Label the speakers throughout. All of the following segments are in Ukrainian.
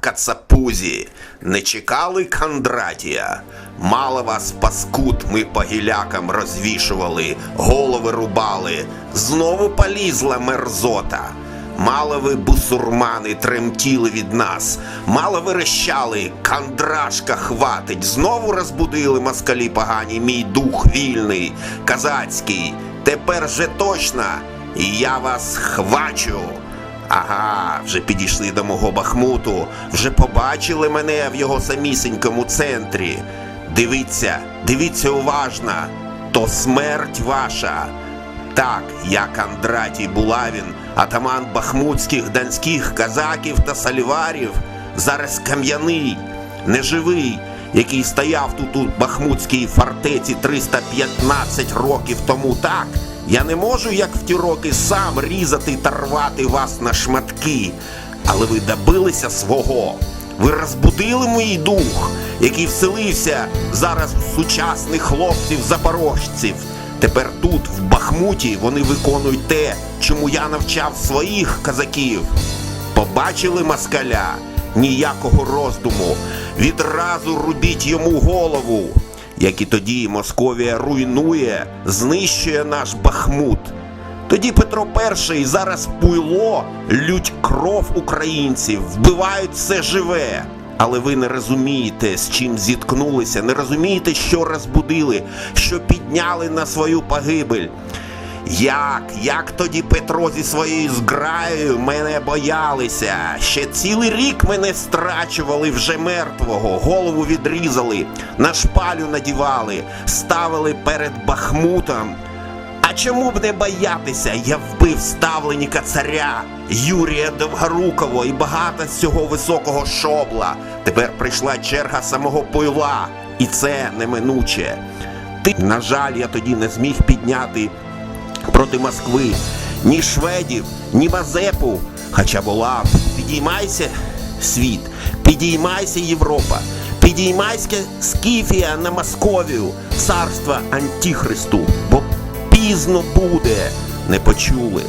Speaker 1: кацапузі, не чекали Кондратія. Мало вас паскуд ми по гілякам розвішували, голови рубали, знову полізла мерзота. Мало ви, бусурмани, тремтіли від нас, мало верещали, кандрашка хватить, знову розбудили москалі погані, мій дух вільний, казацький. Тепер же точно, і я вас хвачу. Ага, вже підійшли до мого бахмуту, вже побачили мене в його самісінькому центрі. Дивіться, дивіться уважно, то смерть ваша. Так, я Кондратій Булавін, атаман бахмутських донських казаків та сальварів, зараз кам'яний, неживий, який стояв тут у бахмутській фортеці 315 років тому так. Я не можу, як в ті роки, сам різати та рвати вас на шматки, але ви добилися свого. Ви розбудили мій дух, який вселився зараз в сучасних хлопців запорожців. Тепер тут, в Бахмуті, вони виконують те, чому я навчав своїх казаків. Побачили москаля, ніякого роздуму. Відразу рубіть йому голову. Як і тоді Московія руйнує, знищує наш Бахмут. Тоді Петро І зараз пуйло лють кров українців, вбивають все живе. Але ви не розумієте, з чим зіткнулися, не розумієте, що розбудили, що підняли на свою погибель. Як, як тоді Петро зі своєю зграєю мене боялися? Ще цілий рік мене страчували вже мертвого, голову відрізали, на шпалю надівали, ставили перед Бахмутом. А чому б не боятися? Я вбив ставленіка царя Юрія Довгорукого і багато з цього високого шобла. Тепер прийшла черга самого пойла, і це неминуче. Ти, на жаль, я тоді не зміг підняти проти Москви ні шведів, ні Мазепу. Хоча була підіймайся, світ, підіймайся, Європа, підіймайся Скіфія на Московію, царство Антихристу, бо пізно буде. Не почули.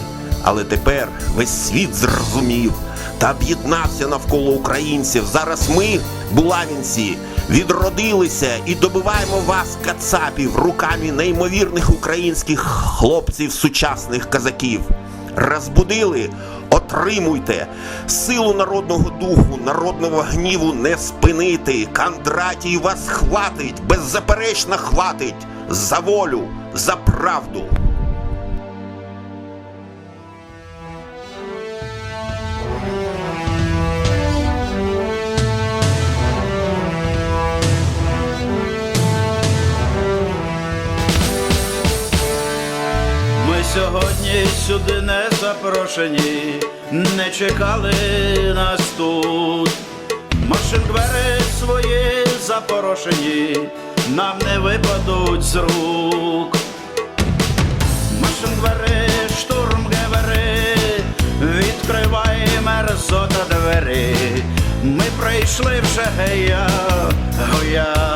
Speaker 1: Але тепер весь світ зрозумів та об'єднався навколо українців. Зараз ми, булавінці, відродилися і добиваємо вас, кацапів, руками неймовірних українських хлопців, сучасних казаків. Розбудили, отримуйте силу народного духу, народного гніву не спинити. Кондратій вас хватить, беззаперечно хватить за волю, за правду.
Speaker 2: Сьогодні сюди не запрошені, не чекали нас тут. Машин двері свої запорошені, нам не випадуть з рук. Машин двері, штурм гевери, відкривай мерзота двері. Ми прийшли вже гея, гоя.